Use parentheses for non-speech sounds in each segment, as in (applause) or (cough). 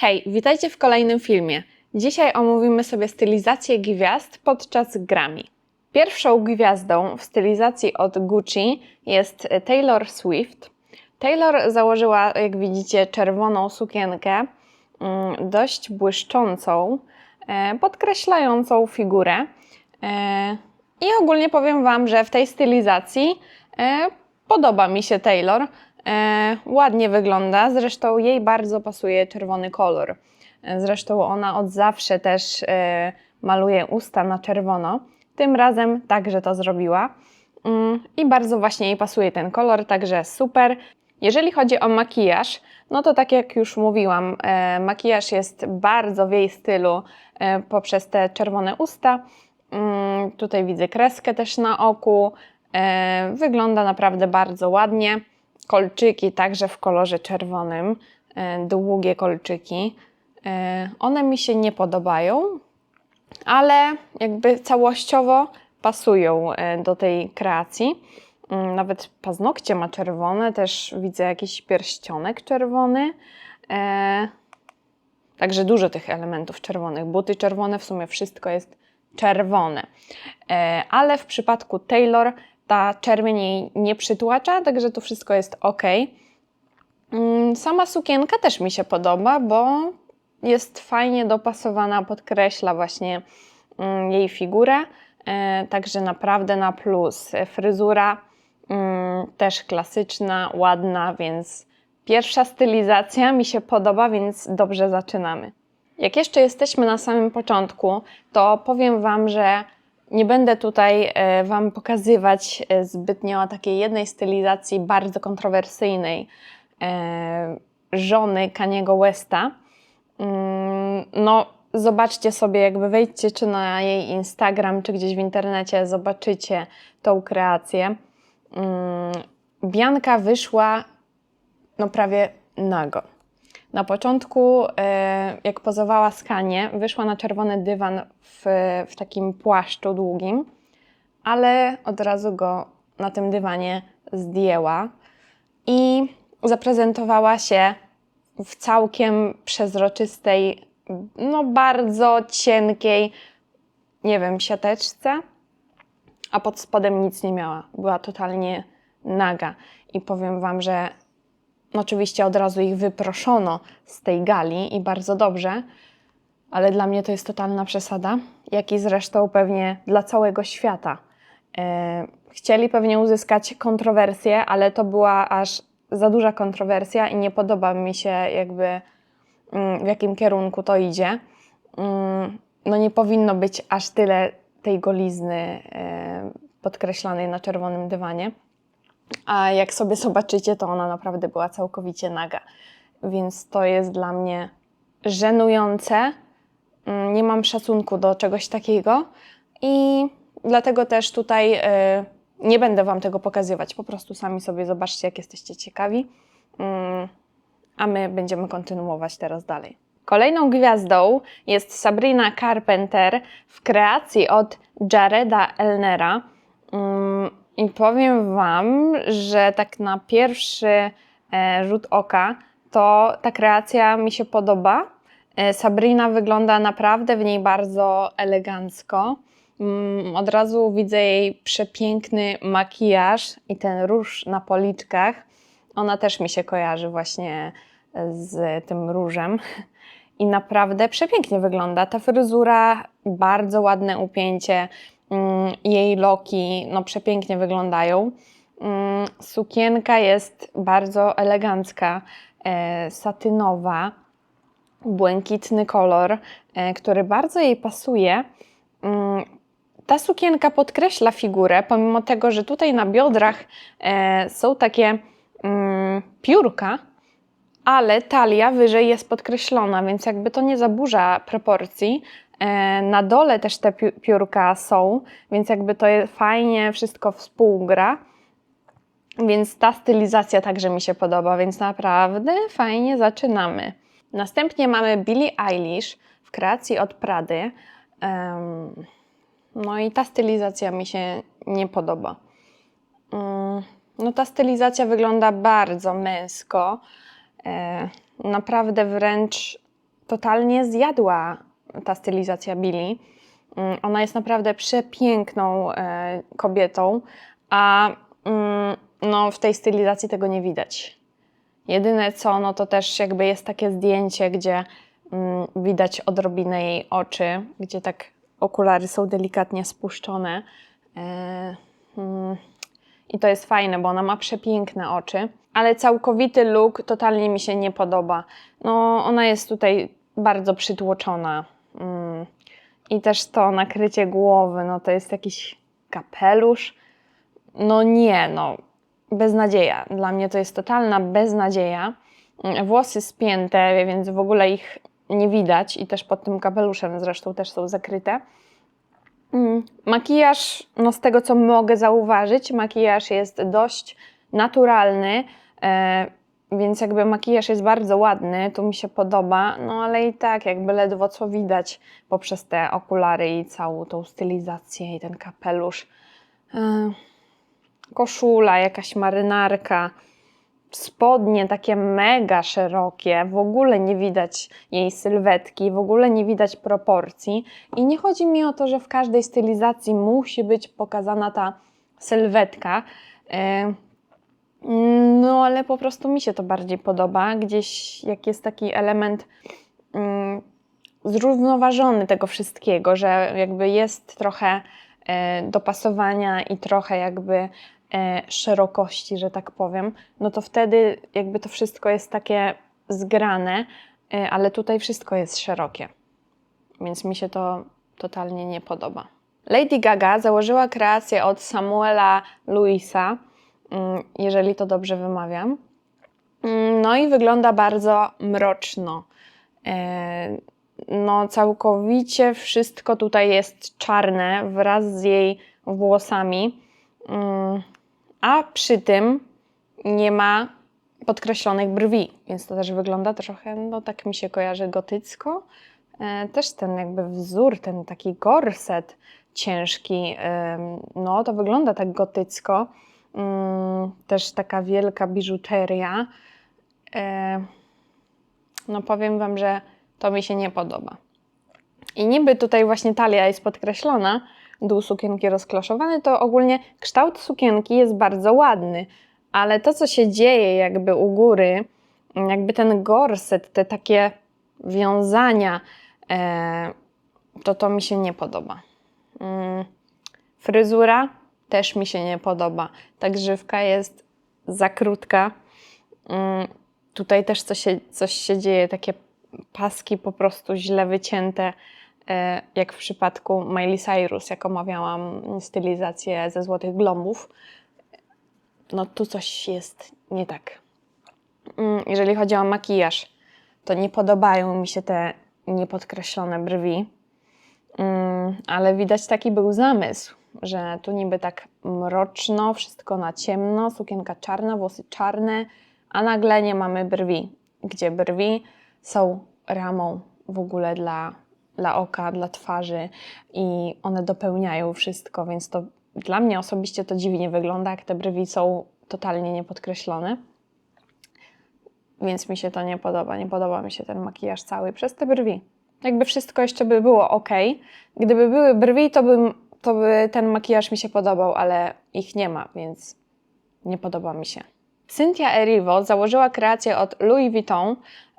Hej, witajcie w kolejnym filmie. Dzisiaj omówimy sobie stylizację gwiazd podczas Grammy. Pierwszą gwiazdą w stylizacji od Gucci jest Taylor Swift. Taylor założyła, jak widzicie, czerwoną sukienkę, mm, dość błyszczącą, e, podkreślającą figurę. E, I ogólnie powiem Wam, że w tej stylizacji e, podoba mi się Taylor. E, ładnie wygląda, zresztą jej bardzo pasuje czerwony kolor. E, Zresztą ona od zawsze też e, maluje usta na czerwono. Tym razem także to zrobiła. Mm, I bardzo właśnie jej pasuje ten kolor, także super. Jeżeli chodzi o makijaż, no to tak jak już mówiłam, e, makijaż jest bardzo w jej stylu e, poprzez te czerwone usta. Mm, tutaj widzę kreskę też na oku. E, wygląda naprawdę bardzo ładnie. Kolczyki także w kolorze czerwonym, e, długie kolczyki. E, one mi się nie podobają, ale jakby całościowo pasują e, do tej kreacji. Mm, Nawet paznokcie ma czerwone, też widzę jakiś pierścionek czerwony. Także dużo tych elementów czerwonych. Buty czerwone, w sumie wszystko jest czerwone. Ale w przypadku Taylor ta czerwień jej nie przytłacza, także to wszystko jest ok. Mm, Sama sukienka też mi się podoba, bo jest fajnie dopasowana, podkreśla właśnie mm, jej figurę. E, Także naprawdę na plus. Fryzura mm, też klasyczna, ładna, więc pierwsza stylizacja mi się podoba, więc dobrze zaczynamy. Jak jeszcze jesteśmy na samym początku, to powiem Wam, że nie będę tutaj e, Wam pokazywać e, zbytnio takiej jednej stylizacji bardzo kontrowersyjnej e, żony Kaniego Westa. Mm, No, zobaczcie sobie, jakby wejdźcie czy na jej Instagram, czy gdzieś w internecie, zobaczycie tą kreację. Mm, Bianka wyszła no prawie nago. Na początku, e, jak pozowała z Kanie, wyszła na czerwony dywan w, w takim płaszczu długim, ale od razu go na tym dywanie zdjęła i zaprezentowała się w całkiem przezroczystej, no bardzo cienkiej, nie wiem, siateczce, a pod spodem nic nie miała. Była totalnie naga. I powiem Wam, że oczywiście od razu ich wyproszono z tej gali i bardzo dobrze, ale dla mnie to jest totalna przesada, jak i zresztą pewnie dla całego świata. E, chcieli pewnie uzyskać kontrowersję, ale to była aż za duża kontrowersja i nie podoba mi się jakby mm, w jakim kierunku to idzie. Mm, No nie powinno być aż tyle tej golizny e, podkreślanej na czerwonym dywanie. A jak sobie zobaczycie, to ona naprawdę była całkowicie naga. Więc to jest dla mnie żenujące. Mm, Nie mam szacunku do czegoś takiego i dlatego też tutaj y, nie będę Wam tego pokazywać. Po prostu sami sobie zobaczcie, jak jesteście ciekawi. Mm, A my będziemy kontynuować teraz dalej. Kolejną gwiazdą jest Sabrina Carpenter w kreacji od Jareda Elnera. Mm, I powiem Wam, że tak na pierwszy e, rzut oka to ta kreacja mi się podoba. E, Sabrina wygląda naprawdę w niej bardzo elegancko. Mm, Od razu widzę jej przepiękny makijaż i ten róż na policzkach. Ona też mi się kojarzy właśnie z tym różem. I naprawdę przepięknie wygląda. Ta fryzura, bardzo ładne upięcie, jej loki, no przepięknie wyglądają. Mm, Sukienka jest bardzo elegancka, e, satynowa, błękitny kolor, e, który bardzo jej pasuje. Mm, Ta sukienka podkreśla figurę, pomimo tego, że tutaj na biodrach e, są takie mm, piórka, ale talia wyżej jest podkreślona, więc jakby to nie zaburza proporcji. E, Na dole też te pi- piórka są, więc jakby to fajnie wszystko współgra. Więc ta stylizacja także mi się podoba, więc naprawdę fajnie zaczynamy. Następnie mamy Billie Eilish w kreacji od Prady. No i ta stylizacja mi się nie podoba. Mm, No ta stylizacja wygląda bardzo męsko. E, Naprawdę wręcz totalnie zjadła ta stylizacja Billy. Mm, Ona jest naprawdę przepiękną e, kobietą, a mm, no, w tej stylizacji tego nie widać. Jedyne co, no to też jakby jest takie zdjęcie, gdzie mm, widać odrobinę jej oczy, gdzie tak okulary są delikatnie spuszczone. I to jest fajne, bo ona ma przepiękne oczy, ale całkowity look totalnie mi się nie podoba. No, ona jest tutaj bardzo przytłoczona. Mm. I też to nakrycie głowy, no to jest jakiś kapelusz. No nie, no beznadzieja. Dla mnie to jest totalna beznadzieja. Mm, Włosy spięte, więc w ogóle ich nie widać i też pod tym kapeluszem zresztą też są zakryte. Mm, Makijaż, no z tego co mogę zauważyć, makijaż jest dość naturalny, e, więc jakby makijaż jest bardzo ładny, tu mi się podoba, no ale i tak jakby ledwo co widać poprzez te okulary i całą tą stylizację i ten kapelusz. E, koszula, jakaś marynarka, spodnie takie mega szerokie, w ogóle nie widać jej sylwetki, w ogóle nie widać proporcji. I nie chodzi mi o to, że w każdej stylizacji musi być pokazana ta sylwetka. e, No, ale po prostu mi się to bardziej podoba. Gdzieś jak jest taki element mm, zrównoważony tego wszystkiego, że jakby jest trochę e, dopasowania i trochę jakby szerokości, że tak powiem, no to wtedy jakby to wszystko jest takie zgrane, e, ale tutaj wszystko jest szerokie. Więc mi się to totalnie nie podoba. Lady Gaga założyła kreację od Samuela Louisa, mm, jeżeli to dobrze wymawiam. Mm, No i wygląda bardzo mroczno. E, No, całkowicie wszystko tutaj jest czarne wraz z jej włosami, Mm, a przy tym nie ma podkreślonych brwi, więc to też wygląda trochę, no tak mi się kojarzy gotycko. E, Też ten jakby wzór, ten taki gorset ciężki, no to wygląda tak gotycko. Mm, Też taka wielka biżuteria. E, No powiem Wam, że to mi się nie podoba. I niby tutaj właśnie talia jest podkreślona, dół sukienki rozkloszowany, to ogólnie kształt sukienki jest bardzo ładny, ale to, co się dzieje jakby u góry, jakby ten gorset, te takie wiązania, e, to to mi się nie podoba. Mm, Fryzura też mi się nie podoba. Ta grzywka jest za krótka. Mm, Tutaj też coś się, coś się dzieje, takie paski po prostu źle wycięte, jak w przypadku Miley Cyrus, jak omawiałam stylizację ze Złotych Globów. No tu coś jest nie tak. Mm, Jeżeli chodzi o makijaż, to nie podobają mi się te niepodkreślone brwi, Mm, ale widać taki był zamysł, że tu niby tak mroczno, wszystko na ciemno, sukienka czarna, włosy czarne, a nagle nie mamy brwi, gdzie brwi są ramą w ogóle dla, dla oka, dla twarzy i one dopełniają wszystko, więc to dla mnie osobiście to dziwnie wygląda, jak te brwi są totalnie niepodkreślone. Więc mi się to nie podoba. Nie podoba mi się ten makijaż cały przez te brwi. Jakby wszystko jeszcze by było ok. Gdyby były brwi, to, bym, to by ten makijaż mi się podobał, ale ich nie ma, więc nie podoba mi się. Cynthia Erivo założyła kreację od Louis Vuitton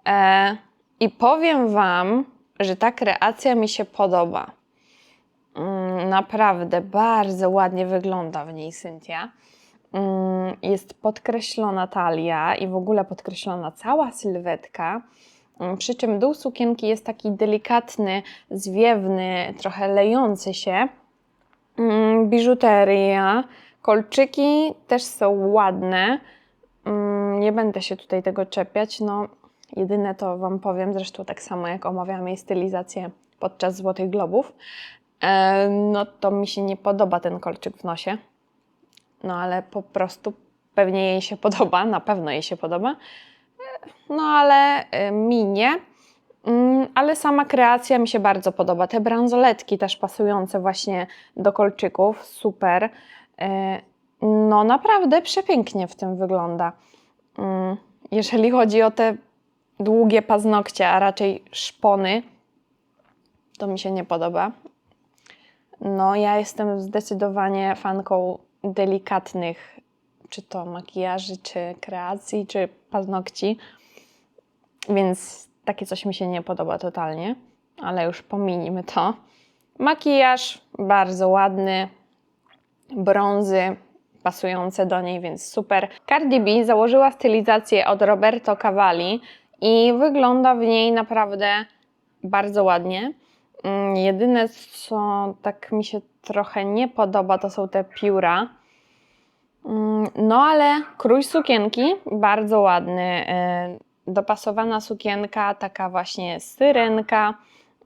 e, i powiem Wam, że ta kreacja mi się podoba. Mm, naprawdę bardzo ładnie wygląda w niej Cynthia. Mm, Jest podkreślona talia i w ogóle podkreślona cała sylwetka. Mm, Przy czym dół sukienki jest taki delikatny, zwiewny, trochę lejący się. Biżuteria, kolczyki też są ładne. Nie będę się tutaj tego czepiać. No, jedyne to Wam powiem, zresztą tak samo jak omawiałam jej stylizację podczas Złotych Globów, e, no to mi się nie podoba ten kolczyk w nosie. No ale po prostu pewnie jej się (laughs) podoba, na pewno jej się podoba. No ale y, mi nie. Mm, Ale sama kreacja mi się bardzo podoba. Te bransoletki też pasujące właśnie do kolczyków, super. No naprawdę przepięknie w tym wygląda. Mm, Jeżeli chodzi o te długie paznokcie, a raczej szpony. To mi się nie podoba. No, ja jestem zdecydowanie fanką delikatnych, czy to makijaży, czy kreacji, czy paznokci. Więc takie coś mi się nie podoba totalnie, ale już pominimy to. Makijaż bardzo ładny, brązy pasujące do niej, więc super. Cardi B założyła stylizację od Roberto Cavalli i wygląda w niej naprawdę bardzo ładnie. Mm, Jedyne, co tak mi się trochę nie podoba, to są te pióra. Mm, No ale krój sukienki bardzo ładny. e, Dopasowana sukienka, taka właśnie syrenka,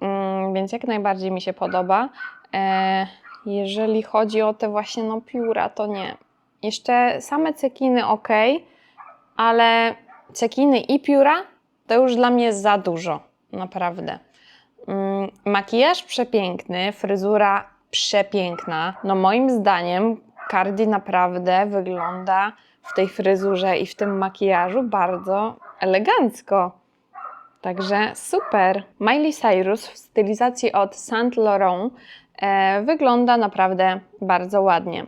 mm, więc jak najbardziej mi się podoba. E, Jeżeli chodzi o te właśnie no pióra, to nie. Jeszcze same cekiny ok, ale cekiny i pióra to już dla mnie za dużo, naprawdę. Mm, Makijaż przepiękny, fryzura przepiękna. No moim zdaniem Cardi naprawdę wygląda w tej fryzurze i w tym makijażu bardzo elegancko. Także super. Miley Cyrus w stylizacji od Saint Laurent e, wygląda naprawdę bardzo ładnie.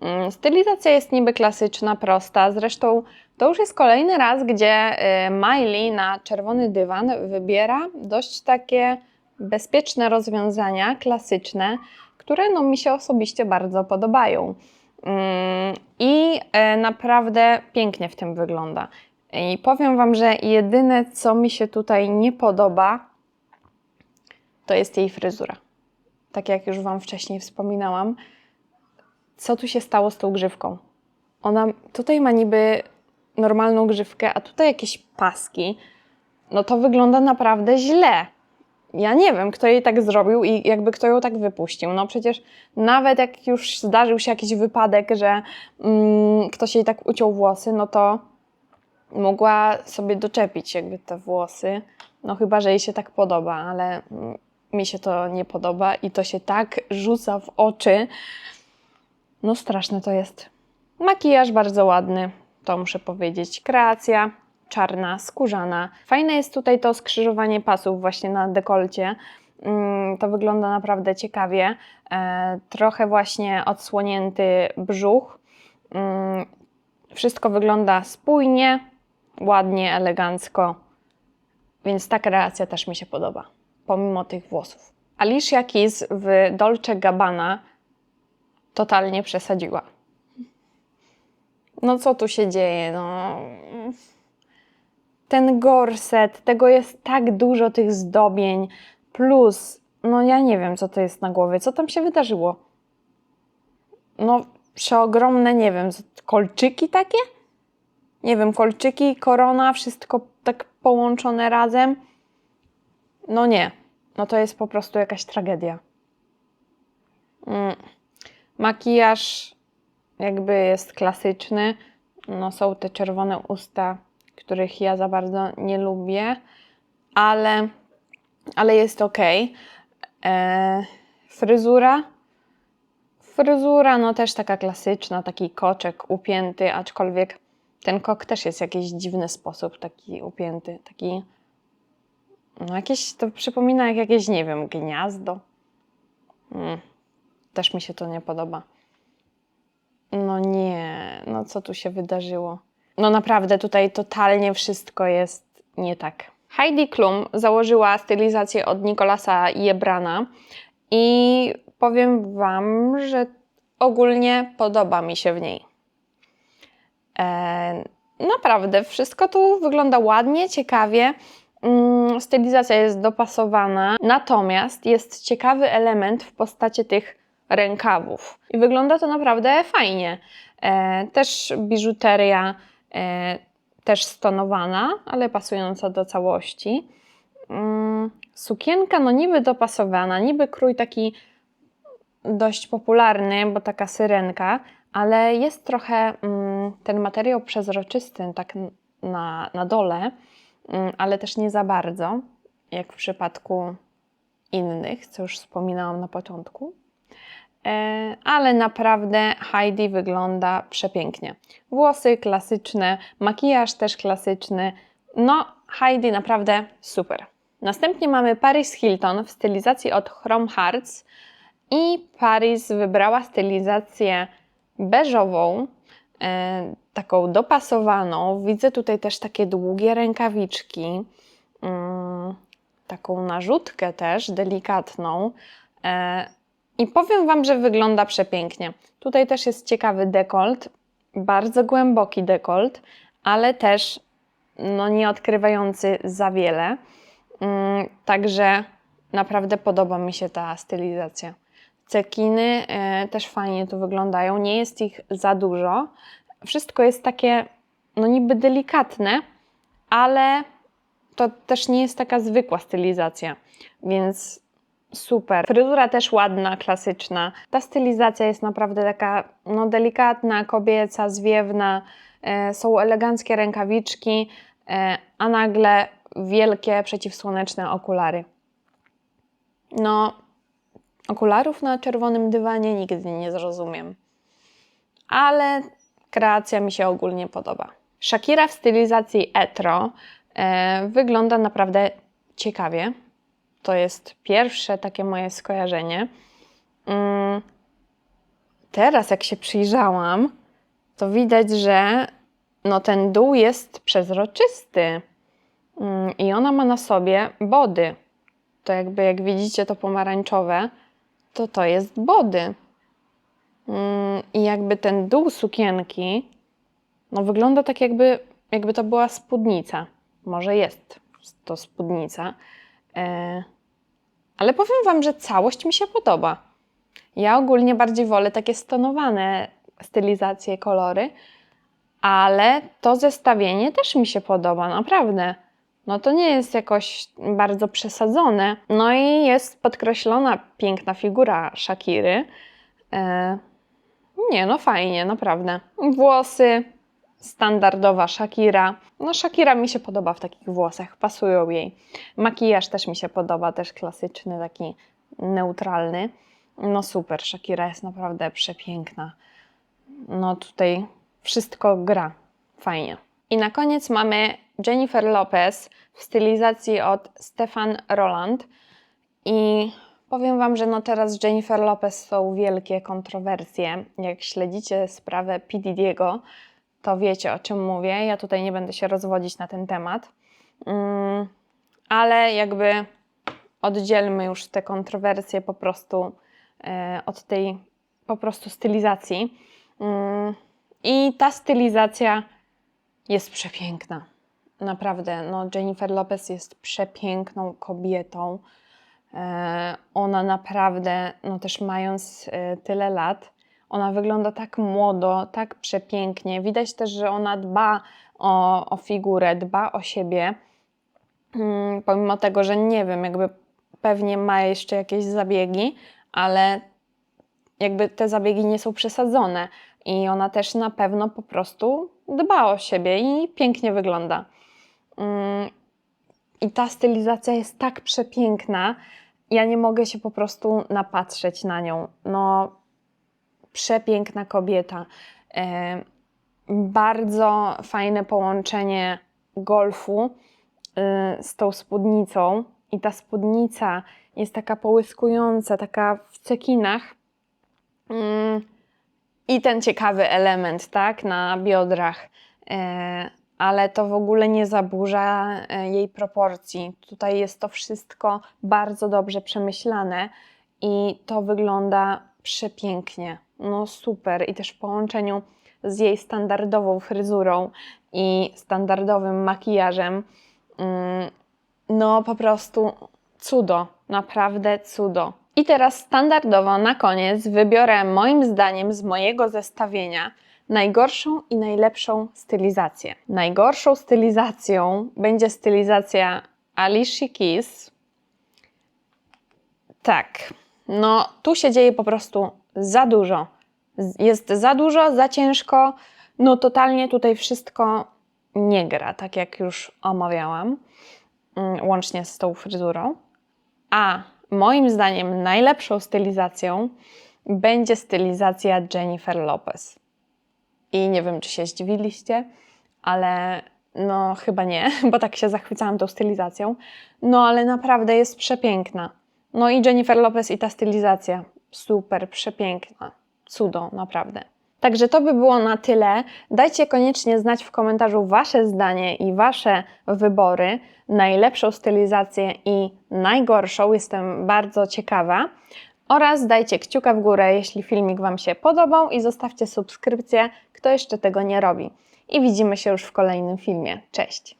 Mm, Stylizacja jest niby klasyczna, prosta. Zresztą to już jest kolejny raz, gdzie e, Miley na czerwony dywan wybiera dość takie bezpieczne rozwiązania, klasyczne, które no, mi się osobiście bardzo podobają. Mm, I e, naprawdę pięknie w tym wygląda. I powiem Wam, że jedyne, co mi się tutaj nie podoba, to jest jej fryzura. Tak jak już Wam wcześniej wspominałam, co tu się stało z tą grzywką? Ona tutaj ma niby normalną grzywkę, a tutaj jakieś paski. No to wygląda naprawdę źle. Ja nie wiem, kto jej tak zrobił i jakby kto ją tak wypuścił. No przecież nawet jak już zdarzył się jakiś wypadek, że mm, ktoś jej tak uciął włosy, no to mogła sobie doczepić jakby te włosy. No chyba, że jej się tak podoba, ale mm, mi się to nie podoba i to się tak rzuca w oczy. No straszne to jest. Makijaż bardzo ładny, to muszę powiedzieć. Kreacja czarna, skórzana. Fajne jest tutaj to skrzyżowanie pasów właśnie na dekolcie. Mm, To wygląda naprawdę ciekawie. E, Trochę właśnie odsłonięty brzuch. Mm, Wszystko wygląda spójnie, ładnie, elegancko. Więc ta kreacja też mi się podoba, pomimo tych włosów. Alicia Keys w Dolce Gabbana totalnie przesadziła. No co tu się dzieje? No. Ten gorset, tego jest tak dużo tych zdobień, plus, no ja nie wiem, co to jest na głowie, co tam się wydarzyło. No, przeogromne, nie wiem, kolczyki takie? Nie wiem, kolczyki, korona, wszystko tak połączone razem. No nie, no to jest po prostu jakaś tragedia. Mm. Makijaż jakby jest klasyczny. No są te czerwone usta, których ja za bardzo nie lubię, ale, ale jest ok. E, fryzura. Fryzura, no też taka klasyczna, taki koczek upięty, aczkolwiek ten kok też jest w jakiś dziwny sposób taki upięty, taki. No jakieś, to przypomina jak jakieś, nie wiem, gniazdo. Mm, też mi się to nie podoba. No nie, no co tu się wydarzyło? No naprawdę, tutaj totalnie wszystko jest nie tak. Heidi Klum założyła stylizację od Nicolasa Jebrana i powiem Wam, że ogólnie podoba mi się w niej. E, naprawdę, wszystko tu wygląda ładnie, ciekawie. Mm, Stylizacja jest dopasowana, natomiast jest ciekawy element w postaci tych rękawów. I wygląda to naprawdę fajnie. E, też biżuteria, e, też stonowana, ale pasująca do całości. Mm, sukienka, no niby dopasowana, niby krój taki dość popularny, bo taka syrenka, ale jest trochę mm, ten materiał przezroczysty, tak na, na dole, mm, ale też nie za bardzo, jak w przypadku innych, co już wspominałam na początku. E, ale naprawdę Heidi wygląda przepięknie. Włosy klasyczne, makijaż też klasyczny. No, Heidi naprawdę super. Następnie mamy Paris Hilton w stylizacji od Chrome Hearts i Paris wybrała stylizację beżową, e, taką dopasowaną. Widzę tutaj też takie długie rękawiczki, mm, taką narzutkę też delikatną. I powiem Wam, że wygląda przepięknie. Tutaj też jest ciekawy dekolt, bardzo głęboki dekolt, ale też no, nie odkrywający za wiele. Mm, Także naprawdę podoba mi się ta stylizacja. Cekiny e, też fajnie tu wyglądają, nie jest ich za dużo. Wszystko jest takie, no niby delikatne, ale to też nie jest taka zwykła stylizacja, więc super. Fryzura też ładna, klasyczna. Ta stylizacja jest naprawdę taka no, delikatna, kobieca, zwiewna. E, są eleganckie rękawiczki, e, a nagle wielkie przeciwsłoneczne okulary. No, okularów na czerwonym dywanie nigdy nie zrozumiem. Ale kreacja mi się ogólnie podoba. Shakira w stylizacji etro e, wygląda naprawdę ciekawie. To jest pierwsze takie moje skojarzenie. Mm, teraz, jak się przyjrzałam, to widać, że no, ten dół jest przezroczysty. Mm, I ona ma na sobie body. To jakby, jak widzicie, to pomarańczowe, to to jest body. Mm, I jakby ten dół sukienki, no wygląda tak jakby, jakby to była spódnica. Może jest to spódnica. E, ale powiem Wam, że całość mi się podoba. Ja ogólnie bardziej wolę takie stonowane stylizacje, kolory, ale to zestawienie też mi się podoba, naprawdę. No to nie jest jakoś bardzo przesadzone. No i jest podkreślona piękna figura Shakiry. E, nie, no fajnie, naprawdę. Włosy, standardowa Shakira. No Shakira mi się podoba w takich włosach, pasują jej. Makijaż też mi się podoba, też klasyczny, taki neutralny. No super, Shakira jest naprawdę przepiękna. No tutaj wszystko gra fajnie. I na koniec mamy Jennifer Lopez w stylizacji od Stefan Roland. I powiem Wam, że no teraz Jennifer Lopez są wielkie kontrowersje. Jak śledzicie sprawę P. Diddy'ego, to wiecie o czym mówię. Ja tutaj nie będę się rozwodzić na ten temat. Mm, ale jakby oddzielmy już te kontrowersje po prostu e, od tej po prostu stylizacji. Mm, I ta stylizacja jest przepiękna. Naprawdę, no Jennifer Lopez jest przepiękną kobietą. E, ona naprawdę, no też mając e, tyle lat, ona wygląda tak młodo, tak przepięknie. Widać też, że ona dba o, o figurę, dba o siebie. Mm, pomimo tego, że nie wiem, jakby pewnie ma jeszcze jakieś zabiegi, ale jakby te zabiegi nie są przesadzone i ona też na pewno po prostu dba o siebie i pięknie wygląda. Mm, I ta stylizacja jest tak przepiękna, ja nie mogę się po prostu napatrzeć na nią. No, przepiękna kobieta. E, bardzo fajne połączenie golfu y, z tą spódnicą. I ta spódnica jest taka połyskująca, taka w cekinach. Mm, I ten ciekawy element, tak, na biodrach. E, ale to w ogóle nie zaburza e, jej proporcji. Tutaj jest to wszystko bardzo dobrze przemyślane i to wygląda przepięknie. No super. I też w połączeniu z jej standardową fryzurą i standardowym makijażem, mm, no po prostu cudo, naprawdę cudo. I teraz standardowo na koniec wybiorę moim zdaniem z mojego zestawienia najgorszą i najlepszą stylizację. Najgorszą stylizacją będzie stylizacja Alicia Keys. Tak, no tu się dzieje po prostu za dużo. Jest za dużo, za ciężko. No totalnie tutaj wszystko nie gra, tak jak już omawiałam, mm, łącznie z tą fryzurą. A moim zdaniem najlepszą stylizacją będzie stylizacja Jennifer Lopez. I nie wiem, czy się zdziwiliście, ale No, chyba nie, (laughs) bo tak się zachwycałam tą stylizacją. No, ale naprawdę jest przepiękna. No i Jennifer Lopez i ta stylizacja. Super, przepiękna. Cudo, naprawdę. Także to by było na tyle. Dajcie koniecznie znać w komentarzu Wasze zdanie i Wasze wybory, najlepszą stylizację i najgorszą. Jestem bardzo ciekawa. Oraz dajcie kciuka w górę, jeśli filmik Wam się podobał i zostawcie subskrypcję, kto jeszcze tego nie robi. I widzimy się już w kolejnym filmie. Cześć!